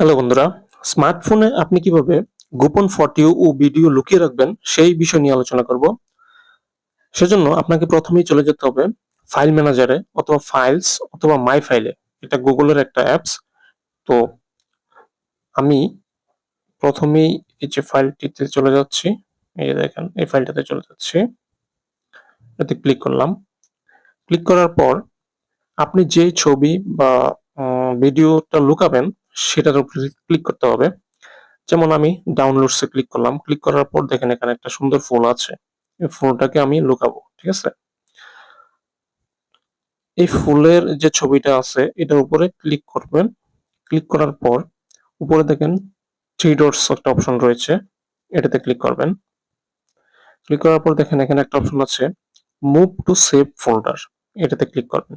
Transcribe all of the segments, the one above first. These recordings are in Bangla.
হ্যালো বন্ধুরা স্মার্টফোনে আপনি কীভাবে গোপন ফটো ও ভিডিও লুকিয়ে রাখবেন সেই বিষয় নিয়ে আলোচনা করব। সেজন্য আপনাকে প্রথমেই চলে যেতে হবে ফাইল ম্যানেজারে অথবা ফাইলস অথবা মাই ফাইলে এটা গুগলের একটা অ্যাপস তো আমি প্রথমেই এই যে ফাইলটিতে চলে যাচ্ছি, এই দেখেন, এই ফাইলটাতে চলে যাচ্ছি। এতে ক্লিক করলাম। ক্লিক করার পর আপনি যে ছবি বা ভিডিওটা লুকাবেন, সেটার উপরে ক্লিক করতে হবে। যেমন আমি ডাউনলোডসে ক্লিক করলাম, ক্লিক করার পর দেখেন এখানে একটা সুন্দর ফোন আছে। এই ফুলটাকে আমি লুকাবো, ঠিক আছে? এই ফুলের যে ছবিটা আছে, এটার উপরে ক্লিক করবেন। ক্লিক করার পর উপরে দেখেন থ্রি ডটস একটা অপশন রয়েছে, এটাতে ক্লিক করবেন। ক্লিক করার পর দেখেন এখানে একটা অপশন আছে মুভ টু সেভ ফোল্ডার এটাতে ক্লিক করবেন।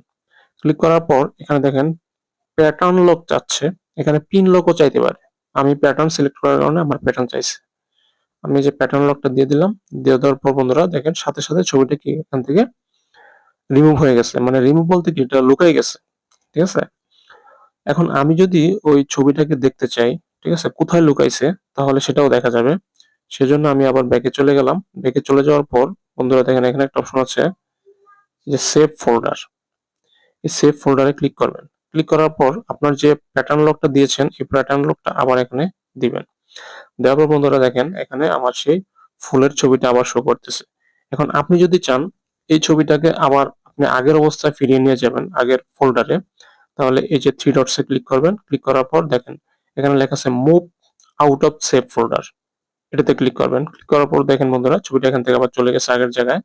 ক্লিক করার পর এখানে দেখেন প্যাটার্ন লক চাচ্ছে, এখানে পিন লকও চাইতে পারে। আমি প্যাটার্ন সিলেক্ট করার কারণে আমার প্যাটার্ন চাইছে। আমি যে প্যাটার্ন লকটা দিয়ে দিলাম, দিয়ে দেওয়ার পর বন্ধুরা দেখেন সাথে সাথে ছবিটা কি এখান থেকে রিমুভ হয়ে গেছে। মানে রিমুভ বলতে কি, এটা লুকাই গেছে। ঠিক আছে? এখন আমি যদি ওই ছবিটাকে দেখতে চাই, ঠিক আছে, কোথায় লুকাইছে তাহলে সেটাও দেখা যাবে। সেজন্য আমি আবার ব্যাকে চলে গেলাম। ব্যাকে চলে যাওয়ার পর বন্ধুরা দেখেন এখানে একটা অপশন আছে, যে সেভ ফোল্ডার এই সেভ ফোল্ডারে ক্লিক করবেন। ক্লিক করার পর আপনার যে প্যাটার্ন লকটা দিয়েছেন, এই প্যাটার্ন লকটা আবার এখানে দিবেন। দেওয়ার পর বন্ধুরা দেখেন, এখানে আমার সেই ফুলের ছবিটা আবার শো করতেছে। এখন আপনি যদি চান, এই ছবিটাকে আবার আপনি আগের অবস্থায় ফিরিয়ে নিয়ে যাবেন, আগের ফোল্ডারে তাহলে এই যে থ্রি ডটসে ক্লিক করবেন। ক্লিক করার পর দেখেন, এখানে লেখা আছে move out of save folder এটাতে ক্লিক করবেন। ক্লিক করার পর দেখেন বন্ধুরা, ছবিটা এখান থেকে আবার চলে গেছে আগের জায়গায়।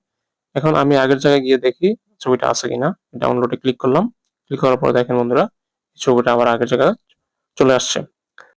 এখন আমি আগের জায়গায় গিয়ে দেখি ছবিটা আছে কিনা। ডাউনলোডে ক্লিক করলাম। ক্লিক করার পর দেখেন বন্ধুরা ছবিটা আবার আগের জায়গায় চলে আসছে।